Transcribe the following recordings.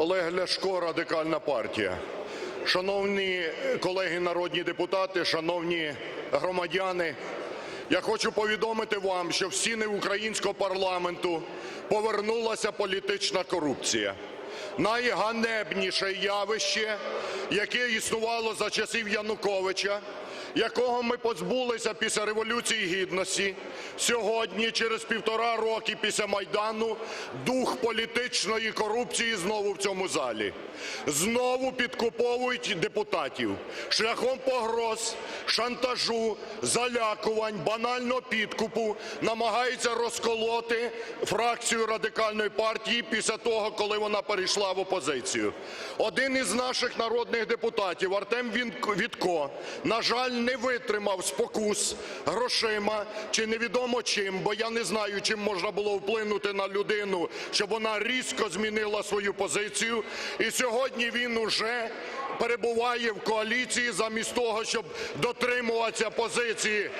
Олег Ляшко, Радикальна партія. Шановні колеги народні депутати, шановні громадяни, я хочу повідомити вам, що в стіни українського парламенту повернулася політична корупція. Найганебніше явище, яке існувало за часів Януковича, якого ми позбулися після Революції Гідності, сьогодні, через півтора роки після Майдану, дух політичної корупції знову в цьому залі. Знову підкуповують депутатів шляхом погроз, шантажу, залякувань, банального підкупу намагаються розколоти фракцію Радикальної партії після того, коли вона перейшла в опозицію. Один із наших народних депутатів Артем Вітко, на жаль, не витримав спокус грошима чи невідомо чим, бо я не знаю, чим можна було вплинути на людину, щоб вона різко змінила свою позицію. І сьогодні він уже перебуває в коаліції замість того, щоб дотримуватися позиції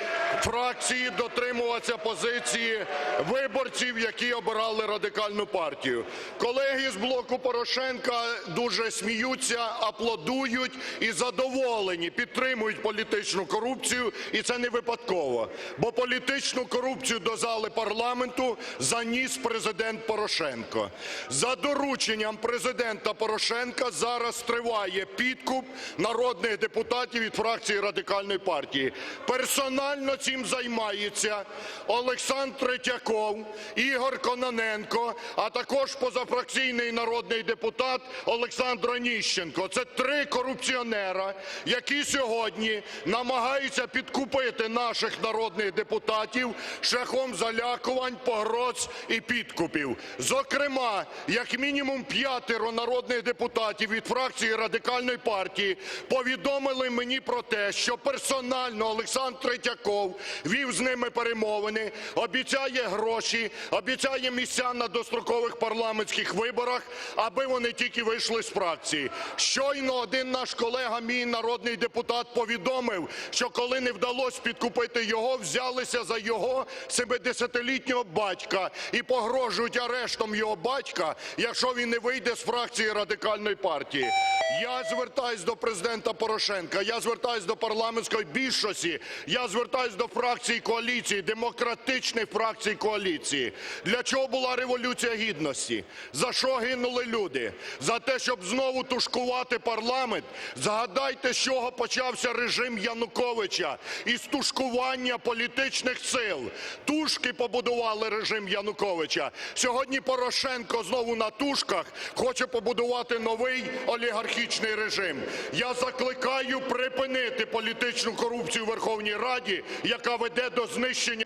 фракції, дотримуватися позиції виборців, які обирали радикальну партію. Колеги з блоку Порошенка дуже сміються, аплодують і задоволені, підтримують політичну корупцію, і це не випадково. Бо політичну корупцію до зали парламенту заніс президент Порошенко. За дорученням президента Порошенка зараз триває підкуп народних депутатів від фракції Радикальної партії. Персонально цим займається Олександр Третьяков, Ігор Кононенко, а також позафракційний народний депутат Олександр Оніщенко. Це три корупціонера, які сьогодні намагаються підкупити наших народних депутатів шляхом залякувань, погроз і підкупів. Зокрема, як мінімум п'ятеро народних депутатів від фракції Радикальної партії повідомили мені про те, що персонально Олександр Третьяков вів з ними перемовини, обіцяє гроші, обіцяє місця на дострокових парламентських виборах, аби вони тільки вийшли з фракції. Щойно один наш колега, мій народний депутат, повідомив, що коли не вдалося підкупити його, взялися за його 70-літнього батька і погрожують арештом його батька, якщо він не вийде з фракції радикальної партії. Я звертаюсь до президента Порошенка, я звертаюсь до парламентської більшості, я звертаюсь до фракції коаліції, демократичних фракцій коаліції. Для чого була революція гідності? За що гинули люди? За те, щоб знову тушкувати парламент. Згадайте, з чого почався режим Януковича із тушкування політичних сил. Тушки побудували режим Януковича. Сьогодні Порошенко знову на тушках хоче побудувати новий олігархічний режим. Я закликаю припинити політичну корупцію в Верховній Раді, яка веде до знищення